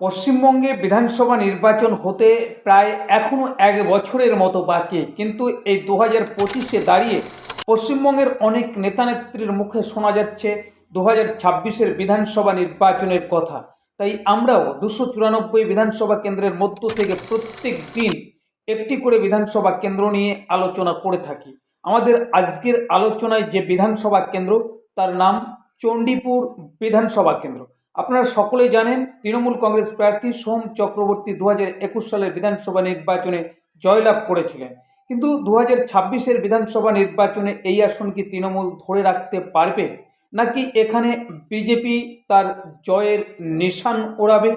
পশ্চিমবঙ্গে বিধানসভা নির্বাচন হতে প্রায় এখনও এক বছরের মতো বাকি। কিন্তু এই দু হাজার পঁচিশে দাঁড়িয়ে পশ্চিমবঙ্গের অনেক নেতানেত্রীর মুখে শোনা যাচ্ছে দু হাজার ছাব্বিশের বিধানসভা নির্বাচনের কথা। তাই আমরাও দুশো চুরানব্বই বিধানসভা কেন্দ্রের মধ্য থেকে প্রত্যেক দিন একটি করে বিধানসভা কেন্দ্র নিয়ে আলোচনা করে থাকি। আমাদের আজকের আলোচনায় যে বিধানসভা কেন্দ্র, তার নাম চণ্ডীপুর বিধানসভা কেন্দ্র। আপনারা সকলেই জানেন, তৃণমূল কংগ্রেস প্রার্থী সোম চক্রবর্তী দু একুশ সালের বিধানসভা নির্বাচনে জয়লাভ করেছিলেন। কিন্তু দু হাজার ছাব্বিশের বিধানসভা নির্বাচনে এই আসন কি তৃণমূল ধরে রাখতে পারবে? নাকি এখানে বিজেপি তার জয়ের নিশান ওড়াবে?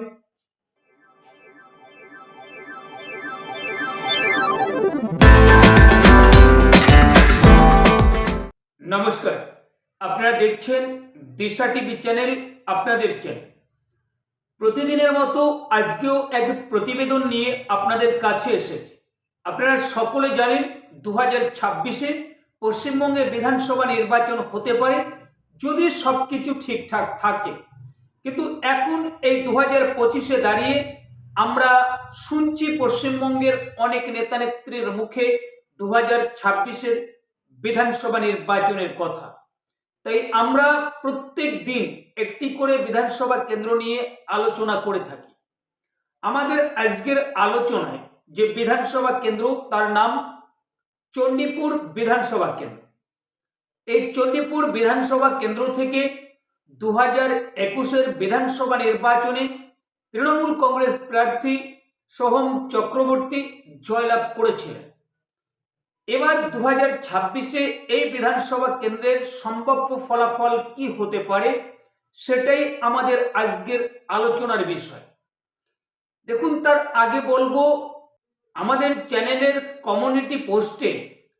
নমস্কার। আপনারা দেখছেন দিশা টিভি চ্যানেল আপনাদের চ্যানেল প্রতিদিনের মতো আজকেও এক প্রতিবেদন নিয়ে আপনাদের কাছে এসেছে। আপনারা সকলে জানেন দু হাজার ছাব্বিশে পশ্চিমবঙ্গে বিধানসভা নির্বাচন হতে পারে যদি সব কিছু ঠিকঠাক থাকে। কিন্তু এখন এই দু হাজার পঁচিশে দাঁড়িয়ে আমরা শুনছি পশ্চিমবঙ্গের অনেক নেতানেত্রীর মুখে দু হাজার ছাব্বিশের বিধানসভা নির্বাচনের কথা। তাই আমরা প্রত্যেক দিন একটি করে বিধানসভা কেন্দ্র নিয়ে আলোচনা করে থাকি। আমাদের আজকের আলোচনায় যে বিধানসভা কেন্দ্র, তার নাম চণ্ডীপুর বিধানসভা কেন্দ্র। এই চণ্ডীপুর বিধানসভা কেন্দ্র থেকে দু হাজার একুশের বিধানসভা নির্বাচনে তৃণমূল কংগ্রেস প্রার্থী সোহম চক্রবর্তী জয়লাভ করেছিলেন। এবার দু হাজার ছাব্বিশে এই বিধানসভা কেন্দ্রের সম্ভাব্য ফলাফল কি হতে পারে, সেটাই আমাদের আজকের আলোচনার বিষয়। দেখুন, তার আগে বলব, আমাদের চ্যানেলের কমিউনিটি পোস্টে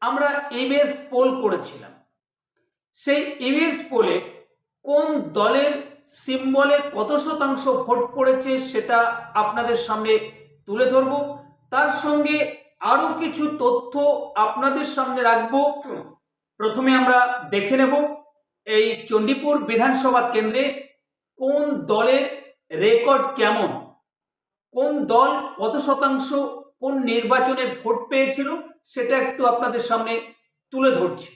আমরা ইমেজ পোল করেছিলাম। সেই ইমেজ পোলে কোন দলের সিম্বলে কত শতাংশ ভোট পড়েছে সেটা আপনাদের সামনে তুলে ধরব। তার সঙ্গে আরও কিছু তথ্য আপনাদের সামনে রাখব। প্রথমে আমরা দেখে নেব, এই চণ্ডীপুর বিধানসভা কেন্দ্রে কোন দলের রেকর্ড কেমন? কোন দল কত শতাংশ কোন নির্বাচনে ভোট পেয়েছিল সেটা একটু আপনাদের সামনে তুলে ধরছি।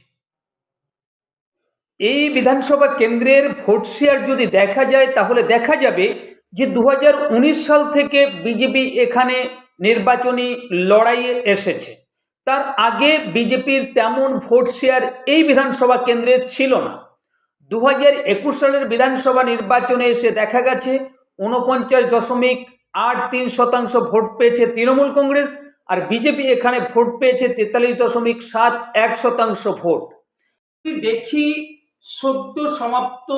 এই বিধানসভা কেন্দ্রের ভোট শেয়ার যদি দেখা যায় তাহলে দেখা যাবে যে দু হাজার উনিশ সাল থেকে বিজেপি এখানে নির্বাচনী লড়াইয়ে এসেছে। তার আগে বিজেপির তেমন ভোট শেয়ার এই বিধানসভা কেন্দ্রে ছিল না। দু হাজার একুশ সালের বিধানসভা নির্বাচনে এসে দেখা গেছে উনপঞ্চাশ দশমিক আট তিন শতাংশ ভোট পেয়েছে তৃণমূল কংগ্রেস আর বিজেপি এখানে ভোট পেয়েছে তেতাল্লিশ দশমিক সাত এক শতাংশ ভোট। দেখি সদ্য সমাপ্ত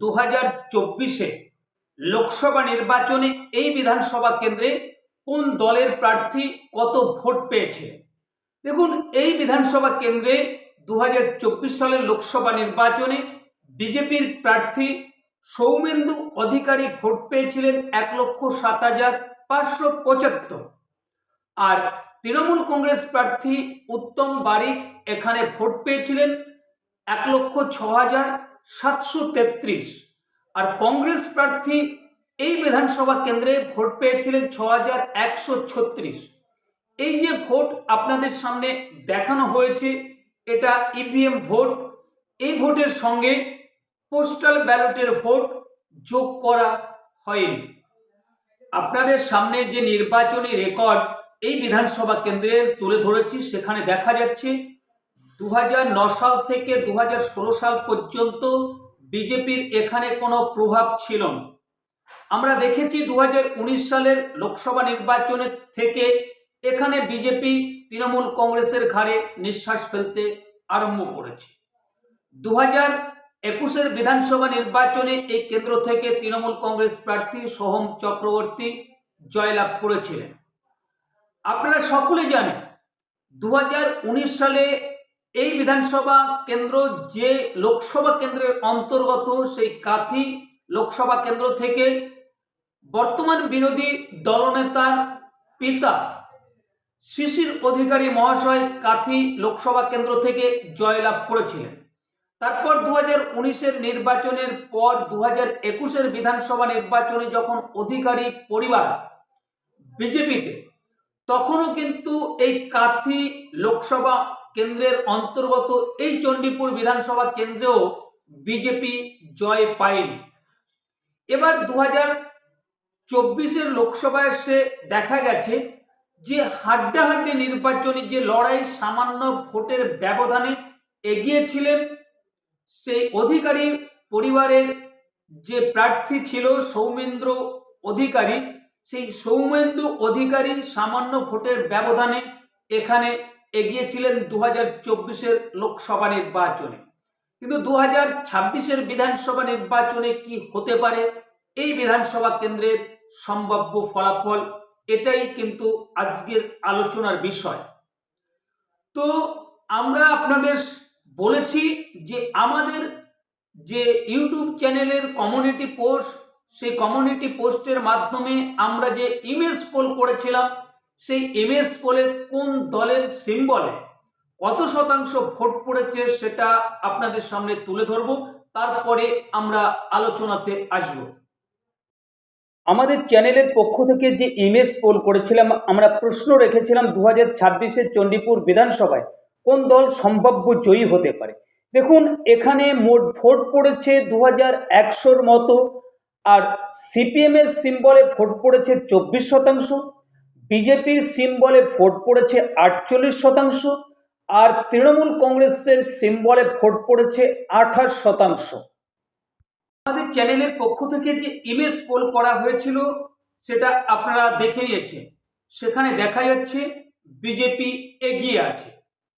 দু হাজার চব্বিশে লোকসভা নির্বাচনে এই বিধানসভা কেন্দ্রে কোন দলের প্রার্থী কত ভোট পেয়েছে? দেখুন, এই বিধানসভা কেন্দ্রে দু হাজার চব্বিশ সালের লোকসভা নির্বাচনে বিজেপির প্রার্থী সৌমেন্দু অধিকারী ভোট পেয়েছিলেন এক লক্ষ সাত হাজার পাঁচশো পঁচাত্তর। আর তৃণমূল কংগ্রেস প্রার্থী উত্তম বারিক এখানে ভোট পেয়েছিলেন এক লক্ষ ছ হাজার সাতশো তেত্রিশ। আর কংগ্রেস প্রার্থী এই বিধানসভা কেন্দ্রে ভোট পেয়েছিলেন ছ হাজার একশো ছত্রিশ। এই যে ভোট আপনাদের সামনে দেখানো হয়েছে, এটা ইভিএম ভোট। এই ভোটের সঙ্গে পোস্টাল ব্যালটের ভোট যোগ করা হয়নি। আপনাদের সামনে যে নির্বাচনী রেকর্ড এই বিধানসভা কেন্দ্রে তুলে ধরেছি, সেখানে দেখা যাচ্ছে দু সাল থেকে দু হাজার ষোলো সাল পর্যন্ত বিজেপির এখানে কোনো প্রভাব ছিল না। আমরা দেখেছি দু হাজার উনিশ সালের লোকসভা নির্বাচনের থেকে এখানে বিজেপি, তৃণমূল কংগ্রেসের ঘাড়ে নিঃশ্বাস ফেলতে আরম্ভ করেছে। দু হাজার একুশের বিধানসভা নির্বাচনে এই কেন্দ্র থেকে তৃণমূল কংগ্রেস প্রার্থী সোহম চক্রবর্তী জয়লাভ করেছিলেন। আপনারা সকলে জানেন দু হাজার উনিশ সালে এই বিধানসভা কেন্দ্র যে লোকসভা কেন্দ্রের অন্তর্গত সেই কাথি লোকসভা কেন্দ্র থেকে বর্তমান বিরোধী দলনেতার পিতা শিশির অধিকারী মহাশয় কাথি লোকসভা কেন্দ্র থেকে জয়লাভ করেছিলেন। তারপর দু হাজার উনিশের নির্বাচনের পর দু হাজার একুশের বিধানসভা নির্বাচনে যখন অধিকারী পরিবার বিজেপিতে, তখনও কিন্তু এই কাথি লোকসভা কেন্দ্রের অন্তর্গত এই চণ্ডীপুর বিধানসভা কেন্দ্রেও বিজেপি জয় পায়নি। এবার দু হাজার চব্বিশের লোকসভায় এসে দেখা গেছে যে হাড্ডাহাড্ডি নির্বাচনী যে লড়াই সামান্য ভোটের ব্যবধানে এগিয়েছিলেন, সেই অধিকারী পরিবারের যে প্রার্থী ছিল সৌমেন্দ্র অধিকারী, সেই সৌমেন্দু অধিকারী সামান্য ভোটের ব্যবধানে এখানে এগিয়েছিলেন দু হাজার চব্বিশের লোকসভা নির্বাচনে। কিন্তু দু হাজার ছাব্বিশের বিধানসভা নির্বাচনে কি হতে পারে? এই বিধানসভা কেন্দ্রের সম্ভাব্য ফলাফল, এটাই কিন্তু আজকের আলোচনার বিষয়। তো আমরা আপনাদের বলেছি যে আমাদের যে ইউটিউব চ্যানেলের কমিউনিটি পোস্ট সেই কমিউনিটি পোস্টের মাধ্যমে আমরা যে ইমেজ পোল করেছিলাম, সেই ইমেজ পোলে কোন দলের সিম্বলে কত শতাংশ ভোট পড়েছে সেটা আপনাদের সামনে তুলে ধরব। তারপরে আমরা আলোচনাতে আসব। আমাদের চ্যানেলের পক্ষ থেকে যে ইমেজ পোল করেছিলাম, আমরা প্রশ্ন রেখেছিলাম দু হাজার ছাব্বিশের চণ্ডীপুর বিধানসভায়, কোন দল সম্ভাব্য জয়ী হতে পারে? দেখুন, এখানে মোট ভোট পড়েছে দু হাজার একশোর মতো, আর সিপিএমের সিম্বলে ভোট পড়েছে চব্বিশ শতাংশ, বিজেপির সিম্বলে ভোট পড়েছে আটচল্লিশ শতাংশ, আর তৃণমূল কংগ্রেসের সিম্বলে ভোট পড়েছে আঠাশ শতাংশ। আমাদের চ্যানেলের পক্ষ থেকে যে ইমেজ পোল করা হয়েছিল, সেটা আপনারা দেখে নিয়েছেন। সেখানে দেখা যাচ্ছে বিজেপি এগিয়ে আছে।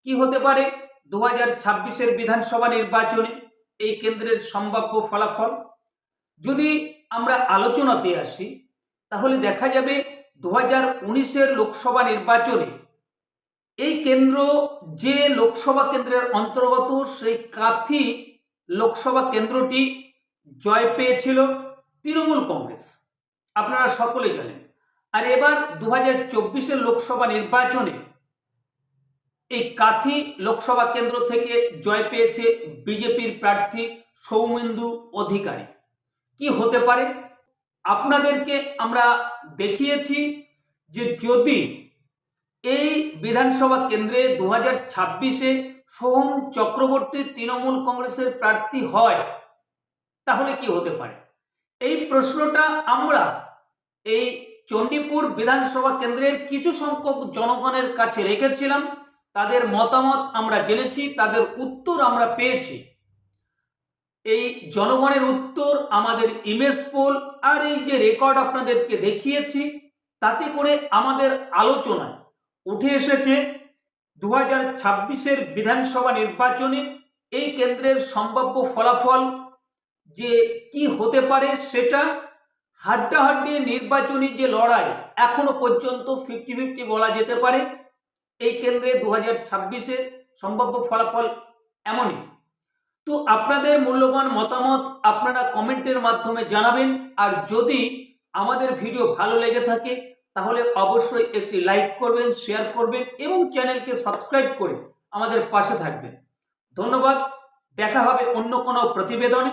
কি হতে পারে? দু হাজার ছাব্বিশের বিধানসভা নির্বাচনে এই কেন্দ্রের সম্ভাব্য ফলাফল। যদি আমরা আলোচনাতে আসি, তাহলে দেখা যাবে দু হাজার উনিশের লোকসভা নির্বাচনে এই কেন্দ্র যে লোকসভা কেন্দ্রের অন্তর্গত, সেই কাথি লোকসভা কেন্দ্রটি জয় পেয়েছিল তৃণমূল কংগ্রেস। আপনারা সকলে জানেন। আর এবার দু হাজার চব্বিশের লোকসভা নির্বাচনে এই কাথি লোকসভা কেন্দ্র থেকে জয় পেয়েছে বিজেপির প্রার্থী সৌমেন্দু অধিকারী। কি হতে পারে? আপনাদেরকে আমরা দেখিয়েছি যে যদি এই বিধানসভা কেন্দ্রে দু হাজার ছাব্বিশে সোহম চক্রবর্তী তৃণমূল কংগ্রেসের প্রার্থী হয় তাহলে কি হতে পারে? এই প্রশ্নটা আমরা এই চণ্ডীপুর বিধানসভা কেন্দ্রের কিছু সংখ্যক জনগণের কাছে রেখেছিলাম। তাদের মতামত আমরা জেনেছি, তাদের উত্তর আমরা পেয়েছি। এই জনগণের উত্তর আমাদের ইমেজ পোল আর এই যে রেকর্ড আপনাদেরকে দেখিয়েছি, তাতে করে আমাদের আলোচনায় উঠে এসেছে দু হাজার বিধানসভা নির্বাচনে এই কেন্দ্রের সম্ভাব্য ফলাফল যে কি হতে পারে সেটা হাড্ডাহাড্ডি নির্বাচনী যে লড়াই এখনও পর্যন্ত ফিফটি ফিফটি বলা যেতে পারে, এই কেন্দ্রে দু হাজার ছাব্বিশের সম্ভাব্য ফলাফল এমনই। তো আপনাদের মূল্যবান মতামত আপনারা কমেন্টের মাধ্যমে জানাবেন, আর যদি আমাদের ভিডিও ভালো লেগে থাকে, তাহলে অবশ্যই একটি লাইক করবেন, শেয়ার করবেন, এবং চ্যানেলকে সাবস্ক্রাইব করে আমাদের পাশে থাকবেন। ধন্যবাদ, দেখা হবে অন্য কোনো প্রতিবেদনে।